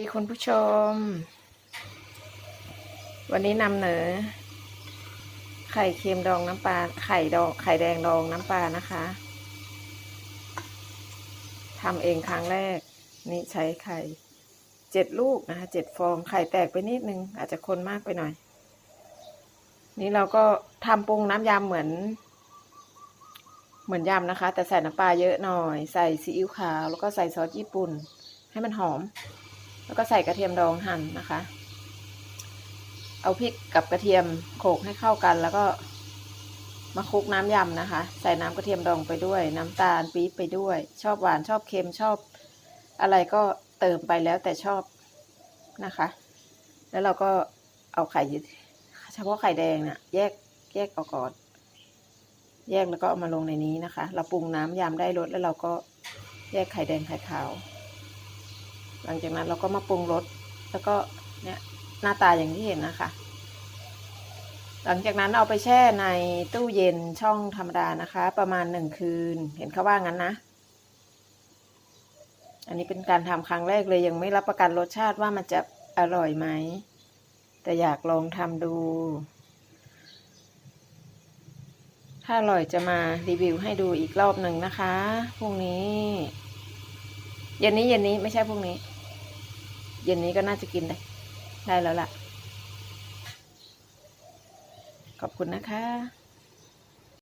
ดีคุณผู้ชม วันนี้นำเหนอไข่เค็มดองน้ำปลาไข่ดองไข่แดงดองน้ำปลานะคะทำเองครั้งแรก นี่ใช้ไข่เจ็ดลูกนะคะเจ็ดฟองไข่แตกไปนิดนึง อาจจะคนมากไปหน่อย นี่เราก็ทำปรุงน้ำยำเหมือน เหมือนยำนะคะ แต่ใส่น้ำปลาเยอะหน่อย ใส่ซีอิ๊วขาวแล้วก็ใส่ซอสญี่ปุ่น ให้มันหอม แล้วก็ใส่กระเทียมดองหั่นนะคะ เอาพริกกับกระเทียมโขลกให้เข้ากัน แล้วก็มาคลุกน้ำยำนะคะ ใส่น้ำกระเทียมดองไปด้วย น้ำตาลปี๊บไปด้วย ชอบหวานชอบเค็มชอบอะไรก็เติมไปแล้วแต่ชอบนะคะ แล้วเราก็เอาไข่เฉพาะไข่แดงเนี่ยแยกแยกออกก่อนแยกแล้วก็เอามาลงในนี้นะคะ เราปรุงน้ำยำได้รสแล้วเราก็แยกไข่แดงไข่ขาว หลังจากนั้นเราก็มาปรุงรสแล้วก็เนี่ยหน้าตาอย่างที่เห็นนะคะ หลังจากนั้นเอาไปแช่ในตู้เย็นช่องธรรมดานะคะ ประมาณหนึ่งคืน เห็นเขาว่างั้นนะ อันนี้เป็นการทำครั้งแรกเลยยังไม่รับประกันรสชาติว่ามันจะอร่อยไหม แต่อยากลองทำดู ถ้าอร่อยจะมารีวิวให้ดูอีกรอบหนึ่งนะคะพรุ่งนี้ เย็นนี้เย็นนี้ไม่ใช่พรุ่งนี้ เย็นนี้ก็น่าจะกินได้ได้แล้วล่ะ ขอบคุณนะคะ